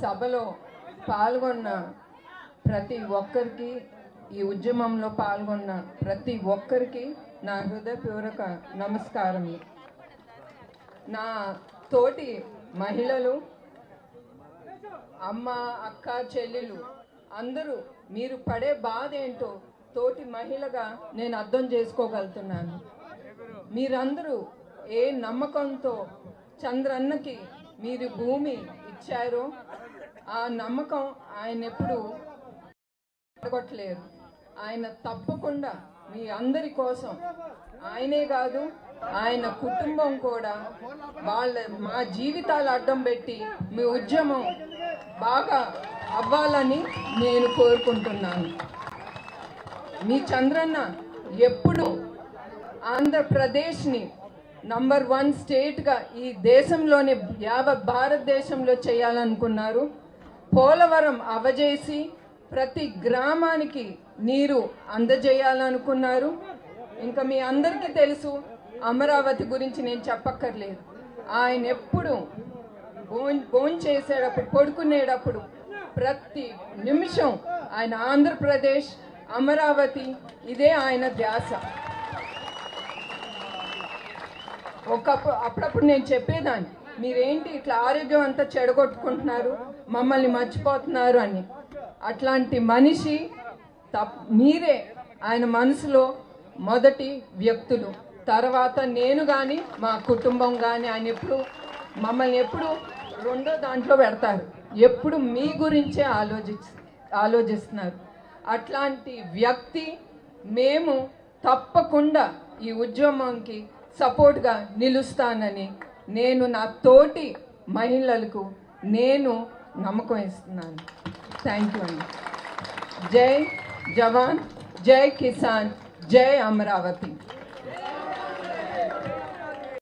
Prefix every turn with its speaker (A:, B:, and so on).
A: సభలో పాల్గొన్న ప్రతి ఒక్కరికి ఈ ఉద్యమంలో పాల్గొన్న ప్రతి ఒక్కరికి నా హృదయపూర్వక నమస్కారం. నా తోటి మహిళలు అమ్మ అక్క చెల్లెలు అందరూ మీరు పడే బాధ ఏంటో తోటి మహిళగా నేను అర్థం చేసుకోగలుగుతున్నాను. మీరందరూ ఏ నమ్మకంతో చంద్రన్నకి మీరు భూమి ఇచ్చారో. ఆ నమ్మకం ఆయన ఎప్పుడు పడగొట్టలేరు ఆయన తప్పకుండా మీ అందరి కోసం ఆయనే కాదు ఆయన కుటుంబం కూడా వాళ్ళ మా జీవితాలు అడ్డం పెట్టి మీ ఉద్యమం బాగా అవ్వాలని నేను కోరుకుంటున్నాను. మీ చంద్రన్న ఎప్పుడు ఆంధ్రప్రదేశ్ని నంబర్ వన్ స్టేట్గా ఈ దేశంలోనే యావ భారతదేశంలో చేయాలనుకున్నారు. పోలవరం అవజేసి ప్రతి గ్రామానికి నీరు అందజేయాలనుకున్నారు. ఇంకా మీ అందరికీ తెలుసు అమరావతి గురించి నేను చెప్పక్కర్లేదు. ఆయన ఎప్పుడు భోన్ భోన్ చేసేటప్పుడు పడుకునేటప్పుడు ప్రతి నిమిషం ఆయన ఆంధ్రప్రదేశ్ అమరావతి ఇదే ఆయన ధ్యాస. ఒకప్పుడు అప్పుడప్పుడు నేను చెప్పేదాన్ని. మీరేంటి ఇట్లా ఆరోగ్యం అంతా చెడగొట్టుకుంటున్నారు? మమ్మల్ని మర్చిపోతున్నారు అని. అట్లాంటి మనిషి తప్ మీరే. ఆయన మనసులో మొదటి వ్యక్తులు. తర్వాత నేను కానీ మా కుటుంబం కానీ ఆయన ఎప్పుడు మమ్మల్ని ఎప్పుడు రెండో దాంట్లో పెడతారు. ఎప్పుడు మీ గురించే ఆలోచి ఆలోచిస్తున్నారు. అట్లాంటి వ్యక్తి మేము తప్పకుండా ఈ ఉద్యమంకి సపోర్ట్గా నిలుస్తానని నేను నా తోటి మహిళలకు నేను నమ్మకం ఇస్తున్నాను. థ్యాంక్ యూ అండి. జై జవాన్ జై కిసాన్ జై అమరావతి.